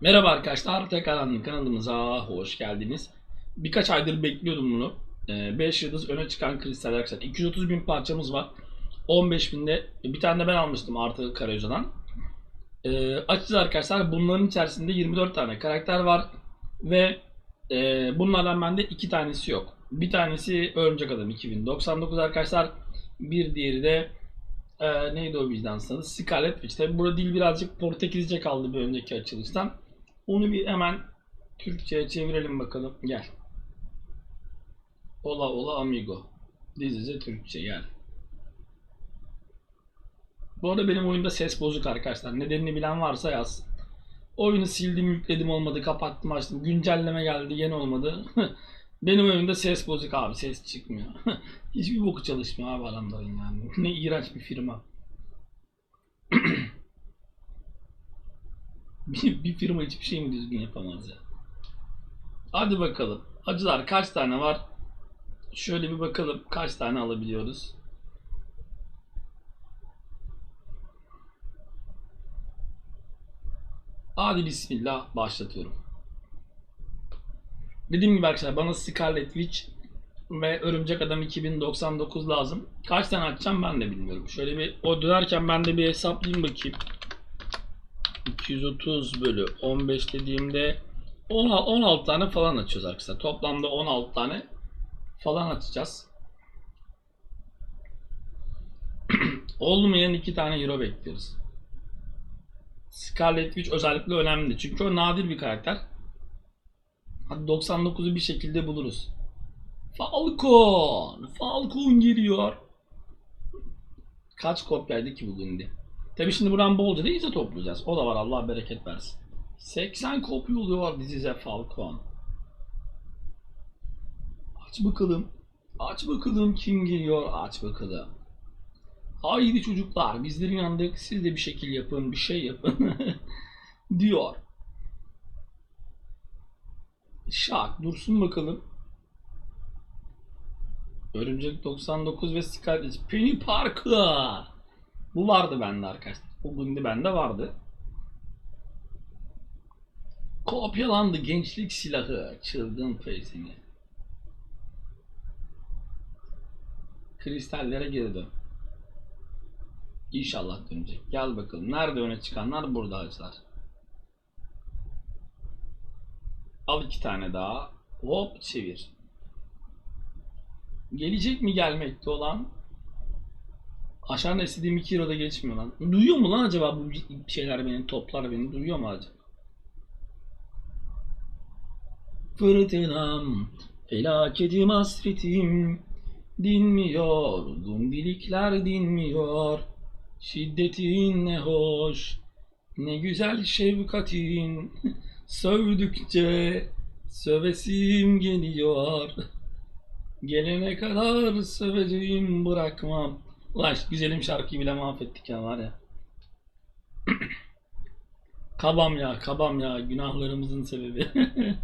Merhaba arkadaşlar, tekrardan kanalımıza hoş geldiniz. Birkaç aydır bekliyordum bunu. 5 yıldız öne çıkan kristal arkadaşlar. 230 bin parçamız var. 15 binde bir tane de ben almıştım artı Karayoza'dan. Ee, açacağız arkadaşlar. Bunların içerisinde 24 tane karakter var. Ve e, bunlardan bende iki tanesi yok. Bir tanesi Örümcek Adam 2099 arkadaşlar. Bir diğeri de e, neydi o vicdansız adı? Scarlet Witch. Tabi burada dil birazcık Portekizce kaldı bir önceki açılıştan. Onu bir hemen Türkçe'ye çevirelim bakalım. Gel. Ola ola amigo. Dizize Türkçe gel. Bu arada benim oyunda ses bozuk arkadaşlar. Nedenini bilen varsa yazsın. Oyunu sildim, yükledim olmadı, kapattım, açtım. Güncelleme geldi, yeni olmadı. benim oyunda ses bozuk abi, ses çıkmıyor. Hiçbir boku çalışmıyor abi adamların yani. Ne iğrenç bir firma. bir, bir firma hiçbir şey mi düzgün yapamaz ya. Hadi bakalım. Acılar kaç tane var? Şöyle bir bakalım kaç tane alabiliyoruz. Hadi bismillah başlatıyorum. Dediğim gibi arkadaşlar bana Scarlet Witch ve Örümcek Adam 2099 lazım. Kaç tane açacağım ben de bilmiyorum. Şöyle bir o dönerken ben de bir hesaplayayım bakayım. 230 bölü 15 dediğimde 10 16 tane falan açıyoruz arkadaşlar. Toplamda 16 tane falan açacağız. Olmayan 2 tane hero bekliyoruz. Scarlet Witch özellikle önemli. Çünkü o nadir bir karakter. Hadi 99'u bir şekilde buluruz. Falcon! Falcon geliyor. Kaç kopyaydı ki bugün de? Tabi şimdi buradan bolca da ize toplayacağız. O da var Allah bereket versin. 80 kopya oluyor dizize Falcon. Aç bakalım. Aç bakalım kim geliyor. Aç bakalım. Haydi çocuklar bizlerin yandık. Siz de bir şekil yapın. Bir şey yapın. diyor. Şak dursun bakalım. Örümcek 99 ve Scarlet Penny Parker. Bu vardı bende arkadaşlar. O günde bende vardı. Kopyalandı gençlik silahı. Çılgın peysini. Kristallere geri dön. İnşallah dönecek. Gel bakalım. Nerede öne çıkanlar? Burada acılar. Al iki tane daha. Hop çevir. Gelecek mi gelmekte olan? Aşağıda istediğim 2 Euro'da geçmiyor lan. Duyuyor mu lan acaba bu şeyler beni, toplar beni? Duyuyor mu acaba? Fırtınam, felaketim, hasretim dinmiyor, dumbilikler dinmiyor. Şiddetin ne hoş, ne güzel şefkatin, sövdükçe sövesim geliyor. Gelene kadar söveceğim bırakmam. Ulan şu güzelim şarkıyı bile mahvettik ya var ya. kabam ya kabam ya günahlarımızın sebebi.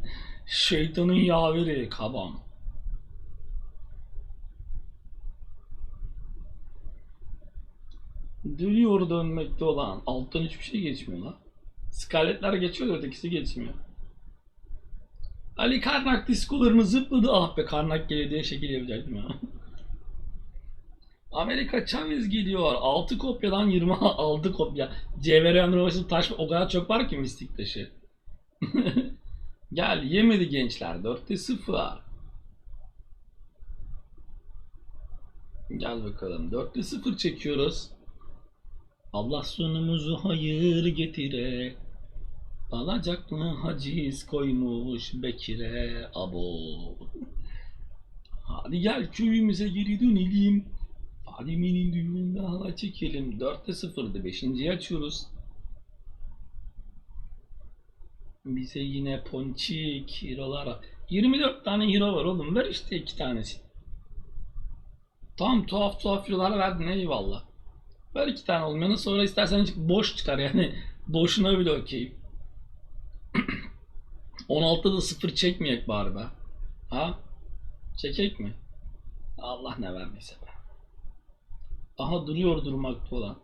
Şeytanın yaveri kabam. Dönüyor dönmekte olan alttan hiçbir şey geçmiyor lan. Scarletler geçiyor da ötekisi geçmiyor. Ali Karnak diskolarını zıpladı. Ah be Karnak geliyor diye şekil yapacaktım ya. Amerika Chavez geliyor. 6 kopyadan 26 kopya. CVR Android'ın taş o kadar çok var ki mistik taşı. Gel yemedi gençler. 4'te 0. Gel bakalım. 4'te 0 çekiyoruz. Allah sonumuzu hayır getire. Alacaklı haciz koymuş Bekir'e abo. Hadi gel köyümüze geri dönelim. Fadime'nin düğününde hala çekelim. 4'te 0'dı. 5.yi açıyoruz. Bize yine ponçik hero'lar. 24 tane hero var oğlum. Ver işte iki tanesi. Tam tuhaf tuhaf hero'lar verdin eyvallah. Ver iki tane olmayanı sonra istersen hiç boş çıkar yani. Boşuna bile okey. 16'da da 0 çekmeyek bari be. Ha? Çekek mi? Allah ne vermeyse be. Aha duruyor durmakta olan.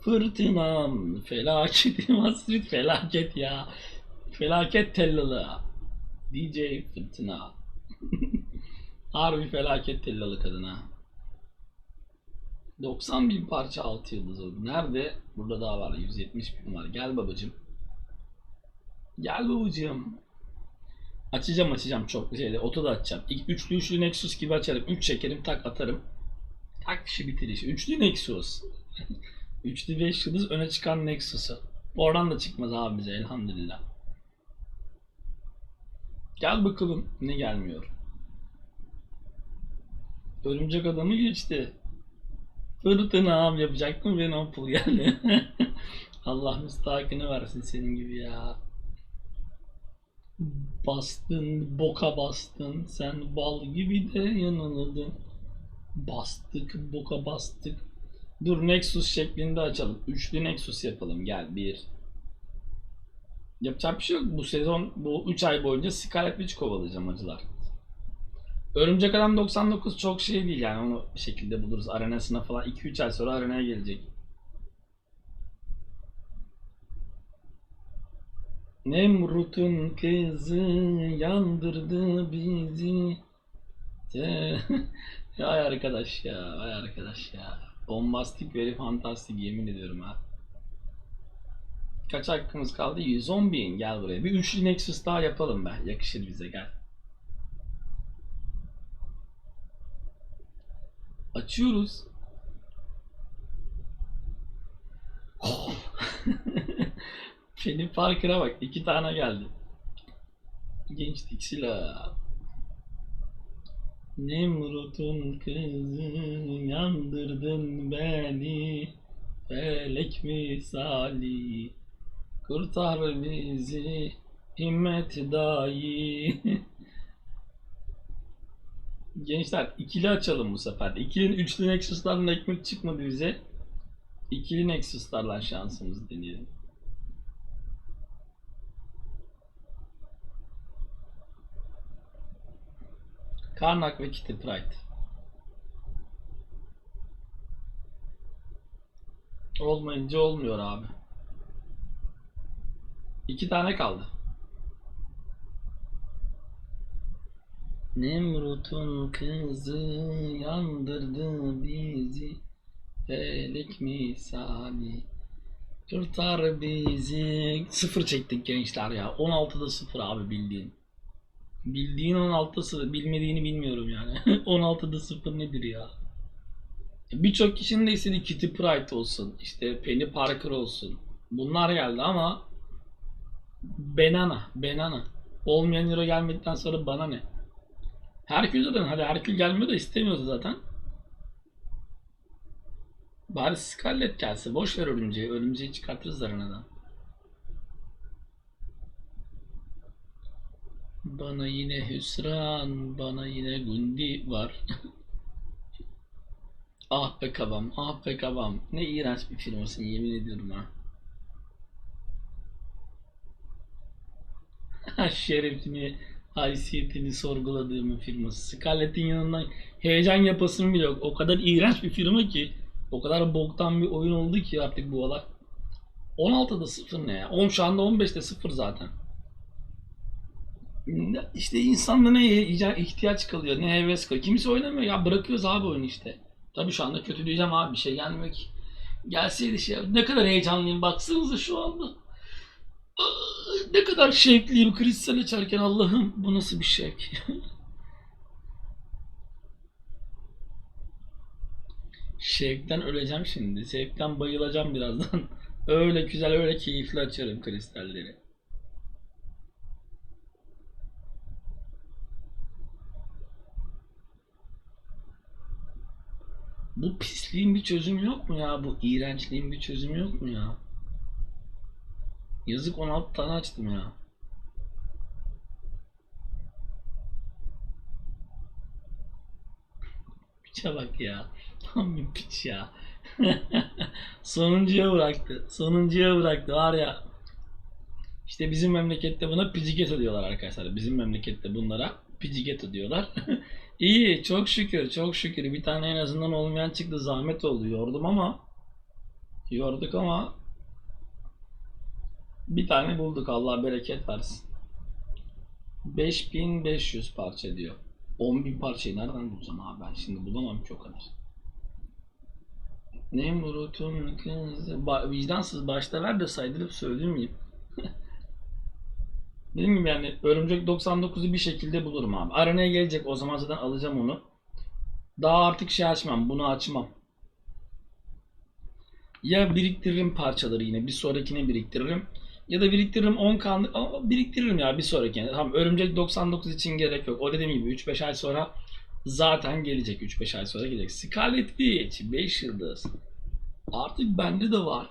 Fırtınam, felaketim hasret felaket ya. Felaket tellalı. DJ Fırtına. Harbi felaket tellalı kadına. 90 bin parça 6 yıldız oldu. Nerede? Burada daha var. 170 bin var. Gel babacım. Gel babacım. Açacağım açacağım çok şeyde. Oto da açacağım. Üçlü üçlü Nexus gibi açarım. 3 çekerim tak atarım. Tak işi bitir işi. Üçlü Nexus. Üçlü 5 yıldız öne çıkan Nexus'u. Oradan da çıkmaz abi bize elhamdülillah. Gel bakalım ne gelmiyor. Örümcek adamı geçti. Fırtınam yapacaktım ve Nompul geldi. Allah müstahakını versin senin gibi ya. Bastın, boka bastın. Sen bal gibi de yanıldın. Bastık, boka bastık. Dur Nexus şeklinde açalım. Üçlü Nexus yapalım. Gel bir. Yapacak bir şey yok. Bu sezon, bu 3 ay boyunca Scarlet Witch kovalayacağım acılar. Örümcek Adam 99 çok şey değil yani onu bir şekilde buluruz. Arenasına falan 2-3 ay sonra arenaya gelecek. Nemrut'un kızı yandırdı bizi. Ay arkadaş ya, ay arkadaş ya. Bombastik very fantastik yemin ediyorum ha. Kaç hakkımız kaldı? 110 bin. Gel buraya. Bir üçlü Nexus daha yapalım be. Yakışır bize gel. Açıyoruz. Penny Parker'a bak. iki tane geldi. Gençlik silah. Nemrut'un kızı yandırdın beni Felek misali Kurtar bizi himmet dahi Gençler ikili açalım bu sefer. İkili üçlü Nexus'lardan ekmek çıkmadı bize. İkili Nexus'larla şansımızı deneyelim. Karnak ve Kitty Pride. Olmayınca olmuyor abi. İki tane kaldı. Nemrut'un kızı yandırdı bizi Felek misali Kurtar bizi Sıfır çektik gençler ya 16'da sıfır abi bildiğin Bildiğin 16'da sıfır bilmediğini bilmiyorum yani 16'da sıfır nedir ya Birçok kişinin de istediği Kitty Pryde olsun işte Penny Parker olsun Bunlar geldi ama Benana Benana Olmayan hero gelmedikten sonra bana ne Herkül zaten hadi Herkül gelmiyor da istemiyordu zaten. Bari Scarlet gelse. Boş ver örümceği. Örümceği çıkartırız arenadan. Bana yine hüsran, bana yine gundi var. ah be kabam, ah be kabam. Ne iğrenç bir firmasın yemin ediyorum ha. Şerefini, haysiyetini sorguladığım firması. Scarlett'in yanından heyecan yapasım bile yok. O kadar iğrenç bir firma ki. O kadar boktan bir oyun oldu ki artık bu olay. 16'da 0 ne ya? 10 şu anda 15'te 0 zaten. İşte insanda ne ihtiyaç kalıyor, ne heves kalıyor. Kimse oynamıyor ya bırakıyoruz abi oyunu işte. Tabii şu anda kötü diyeceğim abi bir şey gelmiyor ki. Gelseydi şey ne kadar heyecanlıyım baksanıza şu anda. Ne kadar şevkliyim kristal açarken Allah'ım bu nasıl bir şevk. Şevkten öleceğim şimdi. Zevkten bayılacağım birazdan. Öyle güzel öyle keyifli açarım kristalleri. Bu pisliğin bir çözümü yok mu ya? Bu iğrençliğin bir çözümü yok mu ya? Yazık 16 tane açtım ya. Piçe bak ya. Tam bir piç ya. Sonuncuya bıraktı. Sonuncuya bıraktı var ya. İşte bizim memlekette buna pijigeto diyorlar arkadaşlar. Bizim memlekette bunlara pijigeto diyorlar. İyi çok şükür çok şükür bir tane en azından olmayan çıktı zahmet oldu yordum ama Yorduk ama bir tane bulduk. Allah bereket versin. 5500 parça diyor. 10.000 parçayı nereden bulacağım abi ben şimdi bulamam ki o kadar. Nemrut'un kızı ba- vicdansız başta ver de saydırıp söyleyeyim Dediğim gibi yani Örümcek 99'u bir şekilde bulurum abi. Arenaya gelecek o zaman zaten alacağım onu. Daha artık şey açmam. Bunu açmam. Ya biriktiririm parçaları yine. Bir sonrakine biriktiririm. Ya da biriktiririm 10 kanlık biriktiririm ya bir sonrakine. Tamam Örümcek 99 için gerek yok. O dediğim gibi 3-5 ay sonra zaten gelecek. 3-5 ay sonra gelecek. Scarlet Witch 5 yıldız. Artık bende de var.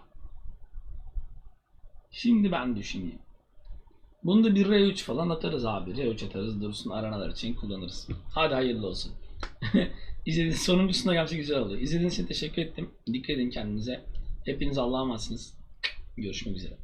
Şimdi ben düşüneyim. Bunu da bir R3 falan atarız abi. R3 atarız dursun aranalar için kullanırız. Hadi hayırlı olsun. İzlediğiniz sonuncusunda gerçekten güzel oldu. İzlediğiniz için teşekkür ettim. Dikkat edin kendinize. Hepiniz Allah'a emanetsiniz. Görüşmek üzere.